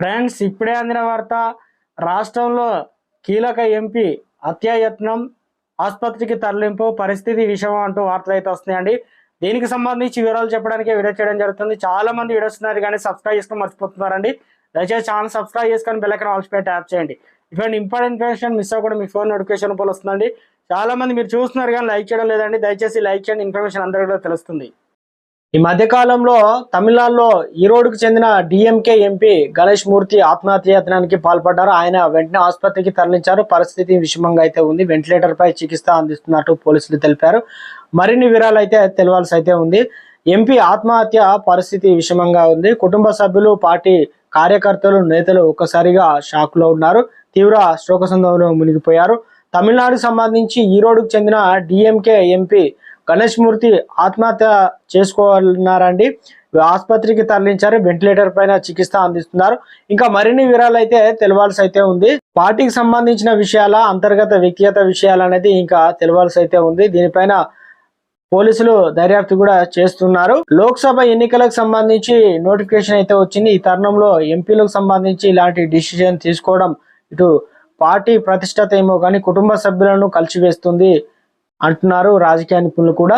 Friends ఇప్పుడే అందిన వార్త రాష్ట్రంలో కీలక ఎంపీ హత్యాయత్నం ఆసుపత్రికి తరలింపు పరిస్థితి విషయం అంటూ వార్తలు అయితే వస్తున్నాయండి. దీనికి సంబంధించి వివరాలు చెప్పడానికి వీడియో చేయడం జరుగుతుంది. చాలా మంది వీడియోస్ ఉన్నారు కానీ సబ్స్క్రైబ్ చేసుకుని మర్చిపోతున్నారండి. దయచేసి ఛానల్ సబ్స్క్రైబ్ చేసుకొని బెల్లకన్ ఆల్స్ ట్యాప్ చేయండి. ఇటువంటి ఇంపార్టెంట్ ఇన్ఫర్మేషన్ మిస్ అవ్వకుండా మీ ఫోన్ నోటిఫికేషన్ పోలు వస్తుందండి. చాలా మంది మీరు చూస్తున్నారు కానీ లైక్ చేయడం లేదండి. దయచేసి లైక్ చేయండి. ఇన్ఫర్మేషన్ అందరికీ కూడా తెలుస్తుంది. ఈ మధ్యకాలంలో తమిళనాడులో ఈరోడుకు చెందిన డిఎంకే ఎంపీ గణేష్ మూర్తి ఆత్మహత్యాయత్నానికి పాల్పడ్డారు. ఆయన వెంటనే ఆసుపత్రికి తరలించారు. పరిస్థితి విషమంగా అయితే ఉంది. వెంటిలేటర్పై చికిత్స అందిస్తున్నట్టు పోలీసులు తెలిపారు. మరిన్ని వివరాలు అయితే తెలవాల్సి అయితే ఉంది. ఎంపీ ఆత్మహత్య పరిస్థితి విషమంగా ఉంది. కుటుంబ సభ్యులు పార్టీ కార్యకర్తలు నేతలు ఒక్కసారిగా షాక్లో ఉన్నారు. తీవ్ర శోకసందంలో మునిగిపోయారు. తమిళనాడుకు సంబంధించి ఈరోడుకు చెందిన డిఎంకే ఎంపీ గణేష్ మూర్తి ఆత్మహత్య చేసుకోవాలన్నారండి. ఆసుపత్రికి తరలించారు. వెంటిలేటర్ పైన చికిత్స అందిస్తున్నారు. ఇంకా మరిన్ని వివరాలు అయితే తెలవాల్సి అయితే ఉంది. పార్టీకి సంబంధించిన విషయాల అంతర్గత వ్యక్తిగత విషయాలు అనేది ఇంకా తెలవాల్సి అయితే ఉంది. దీనిపైన పోలీసులు దర్యాప్తు కూడా చేస్తున్నారు. లోక్సభ ఎన్నికలకు సంబంధించి నోటిఫికేషన్ అయితే వచ్చింది. ఈ తరుణంలో ఎంపీలకు సంబంధించి ఇలాంటి డిసిజన్ తీసుకోవడం ఇటు పార్టీ ప్రతిష్టత ఏమో కానీ కుటుంబ సభ్యులను కలిసివేస్తుంది. అంటున్నారు. రాజకీయ నిపుణులు కూడా